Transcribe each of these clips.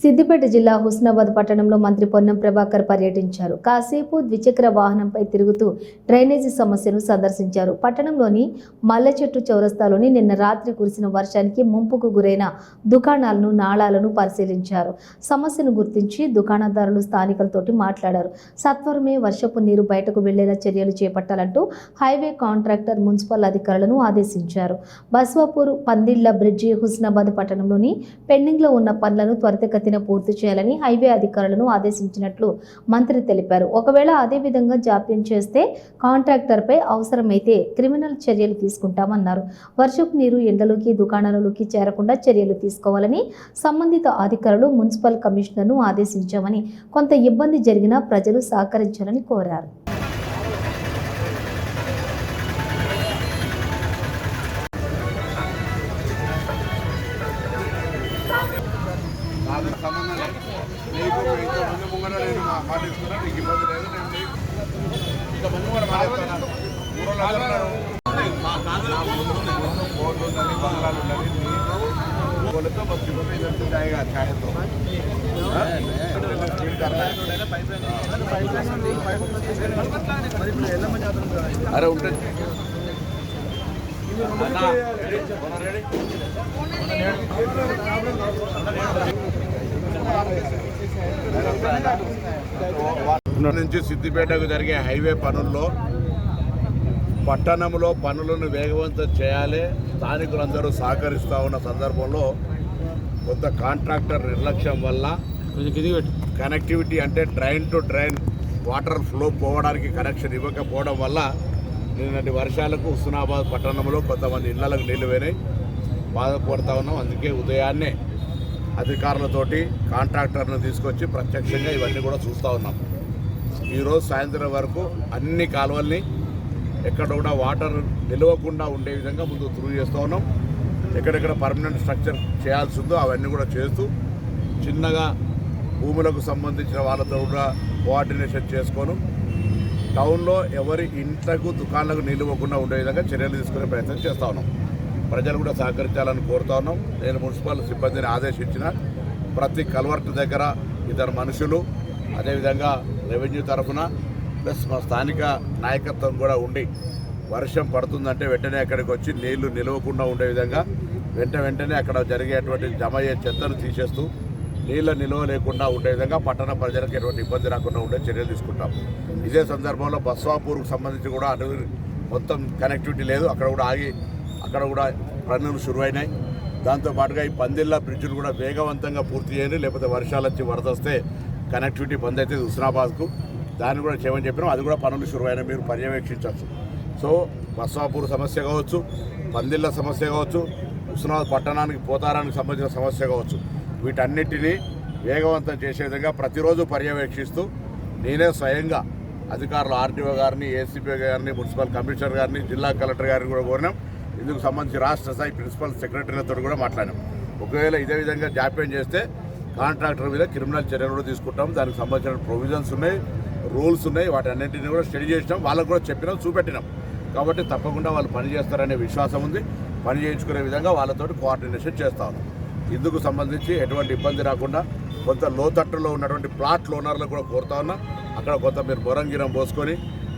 సిద్దిపేట జిల్లా హుస్నాబాద్ పట్టణంలో మంత్రి పొన్నం ప్రభాకర్ పర్యటించారు. కాసేపు ద్విచక్ర వాహనంపై తిరుగుతూ డ్రైనేజీ సమస్యను సందర్శించారు. పట్టణంలోని మల్లె చెట్టు చౌరస్తాలోని నిన్న రాత్రి కురిసిన వర్షానికి ముంపుకు గురైన దుకాణాలను నాళాలను పరిశీలించారు. సమస్యను గుర్తించి దుకాణదారులు స్థానికులతోటి మాట్లాడారు. సత్వరమే వర్షపు నీరు బయటకు వెళ్ళేలా చర్యలు చేపట్టాలంటూ హైవే కాంట్రాక్టర్ మున్సిపల్ అధికారులను ఆదేశించారు. బస్వాపూర్ పందిళ్ళ బ్రిడ్జి హుస్నాబాద్ పట్టణంలోని పెండింగ్లో ఉన్న పనులను త్వరితగతిన పూర్తి చేయాలని హైవే అధికారులను ఆదేశించినట్లు మంత్రి తెలిపారు. ఒకవేళ అదే విధంగా జాప్యం చేస్తే కాంట్రాక్టర్పై అవసరమైతే క్రిమినల్ చర్యలు తీసుకుంటామన్నారు. వర్షపు నీరు ఎండలోకి దుకాణాలలోకి చేరకుండా చర్యలు తీసుకోవాలని సంబంధిత అధికారులు మున్సిపల్ కమిషనర్ను ఆదేశించామని కొంత ఇబ్బంది జరిగినా ప్రజలు సహకరించాలని కోరారు. సంబంధం లేదు. నీకు ఇంత ముందు ముంగడ నేను మాట్లాడుకున్నా నీకు ఇబ్బంది లేదు నేను ఇంత ముందు కూడా మాట్లాడుతున్నాను బోర్డు ఉందని బంగాళాలు ఉండాలి బోర్డుతో బస్సు ఇవ్వగా ఛాయతో? అరే ఉంటుంది అన్న. రెడీ నుంచి సిద్దిపేటకు జరిగే హైవే పనుల్లో పట్టణంలో పనులను వేగవంతం చేయాలి స్థానికులందరూ సహకరిస్తూ ఉన్న సందర్భంలో కొంత కాంట్రాక్టర్ నిర్లక్ష్యం వల్ల కనెక్టివిటీ అంటే drain to drain water flow పోవడానికి కనెక్షన్ ఇవ్వకపోవడం వల్ల నిన్నటి వర్షాలకు హుస్నాబాద్ పట్టణంలో కొంతమంది ఇళ్ళకు నీళ్ళు పోయినాయి. బాధపడుతూ ఉన్నాం. అందుకే ఉదయాన్నే అధికారులతోటి కాంట్రాక్టర్ను తీసుకొచ్చి ప్రత్యక్షంగా ఇవన్నీ కూడా చూస్తూ ఉన్నాం. ఈరోజు సాయంత్రం వరకు అన్ని కాలువల్ని ఎక్కడ కూడా వాటర్ నిలవకుండా ఉండే విధంగా ముందు త్రూ చేస్తూ ఉన్నాం. ఎక్కడెక్కడ పర్మనెంట్ స్ట్రక్చర్ చేయాల్సి ఉందో అవన్నీ కూడా చేస్తూ చిన్నగా భూములకు సంబంధించిన వాళ్ళతో కూడా కోఆర్డినేషన్ చేసుకోను టౌన్లో ఎవరి ఇంట్లకు దుకాణాలకు నిలవకుండా ఉండే విధంగా చర్యలు తీసుకునే ప్రయత్నం చేస్తూ ఉన్నాం. ప్రజలు కూడా సహకరించాలని కోరుతా ఉన్నాం. నేను మున్సిపల్ సిబ్బందిని ఆదేశించిన ప్రతి కల్వర్ట్ దగ్గర ఇద్దరు మనుషులు అదేవిధంగా రెవెన్యూ తరఫున ప్లస్ మా స్థానిక నాయకత్వం కూడా ఉండి వర్షం పడుతుందంటే వెంటనే అక్కడికి వచ్చి నీళ్ళు నిలవకుండా ఉండే విధంగా వెంట వెంటనే అక్కడ జరిగేటువంటి జమ అయ్యే చెత్తను తీసేస్తూ నీళ్ళ నిల్వ లేకుండా ఉండే విధంగా పట్టణ ప్రజలకు ఎటువంటి ఇబ్బంది రాకుండా ఉండే చర్యలు తీసుకుంటాం. ఇదే సందర్భంలో బస్వాపూర్కు సంబంధించి కూడా అటు మొత్తం కనెక్టివిటీ లేదు. అక్కడ కూడా ఆగి అక్కడ కూడా పనులు శురువైనాయి. దాంతోపాటుగా ఈ పందిళ్ళ బ్రిడ్జ్లు కూడా వేగవంతంగా పూర్తి చేయండి. లేకపోతే వర్షాలు వచ్చి వరద వస్తే కనెక్టివిటీ బంద్ అవుతుంది హుస్నాబాద్కు. దాన్ని కూడా చేయమని చెప్పినాం. అది కూడా పనులు శురువైనాయి మీరు పర్యవేక్షించవచ్చు సో బస్వాపూర్ సమస్య కావచ్చు పందిళ్ళ సమస్య కావచ్చు హుస్నాబాద్ పట్టణానికి పోతారానికి సంబంధించిన సమస్య కావచ్చు. వీటన్నిటినీ వేగవంతం చేసే విధంగా ప్రతిరోజు పర్యవేక్షిస్తూ నేనే స్వయంగా అధికారులు ఆర్టీఓ గారిని ఏసీపీ గారిని మున్సిపల్ కమిషనర్ గారిని జిల్లా కలెక్టర్ గారిని కూడా కోరినాం. ఇందుకు సంబంధించి రాష్ట్ర స్థాయి ప్రిన్సిపల్ సెక్రటరీలతో కూడా మాట్లాడాం. ఒకవేళ ఇదే విధంగా జాప్యం చేస్తే కాంట్రాక్టర్ మీద క్రిమినల్ చర్యలు కూడా తీసుకుంటాం. దానికి సంబంధించిన ప్రొవిజన్స్ ఉన్నాయి రూల్స్ ఉన్నాయి వాటి అన్నింటినీ కూడా స్టడీ చేసినాం. వాళ్ళకు కూడా చెప్పినాం చూపెట్టినాం. కాబట్టి తప్పకుండా వాళ్ళు పని చేస్తారనే విశ్వాసం ఉంది. పని చేయించుకునే విధంగా వాళ్ళతోటి కోఆర్డినేషన్ చేస్తా ఉన్నాం. ఇందుకు సంబంధించి ఎటువంటి ఇబ్బంది రాకుండా కొంత లోతట్టులో ఉన్నటువంటి ప్లాట్ ఓనర్లకు కూడా కోరుతా ఉన్నా. అక్కడ కొంత మీరు బొరంగిరం పోసుకొని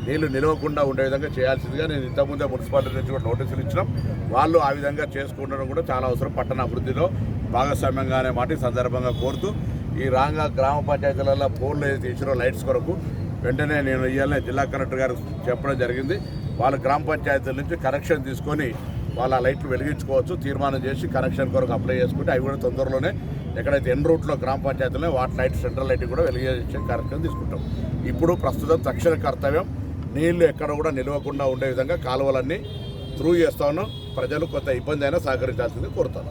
నీళ్ళు నిలవకుండా ఉండే విధంగా చేయాల్సిందిగా నేను ఇంతకుముందే మున్సిపాలిటీ నుంచి కూడా నోటీసులు ఇచ్చినాం. వాళ్ళు ఆ విధంగా చేసుకుండడం కూడా చాలా అవసరం పట్టణ అభివృద్ధిలో భాగస్వామ్యంగా అనే మాట ఈ సందర్భంగా కోరుతూ ఈ రాంగా గ్రామ పంచాయతీలలో పోల్లు ఏదైతే ఇచ్చినో లైట్స్ కొరకు వెంటనే నేను ఇవాళ జిల్లా కలెక్టర్ గారు చెప్పడం జరిగింది. వాళ్ళ గ్రామ పంచాయతీల నుంచి కనెక్షన్ తీసుకొని వాళ్ళ లైట్లు వెలిగించుకోవచ్చు తీర్మానం చేసి కనెక్షన్ కొరకు అప్లై చేసుకుంటే అవి కూడా తొందరలోనే ఎక్కడైతే ఎన్ రూట్లో గ్రామ పంచాయతీలో వాటి లైట్ సెంట్రల్ లైట్ కూడా వెలిగించే కార్యక్రమం తీసుకుంటాం. ఇప్పుడు ప్రస్తుతం తక్షణ కర్తవ్యం నీళ్ళు ఎక్కడ కూడా నిలవకుండా ఉండే విధంగా కాలువలన్నీ త్రూ చేస్తా ఉన్నాం. ప్రజలు కొంత ఇబ్బంది అయినా సహకరించాల్సింది కోరుతాను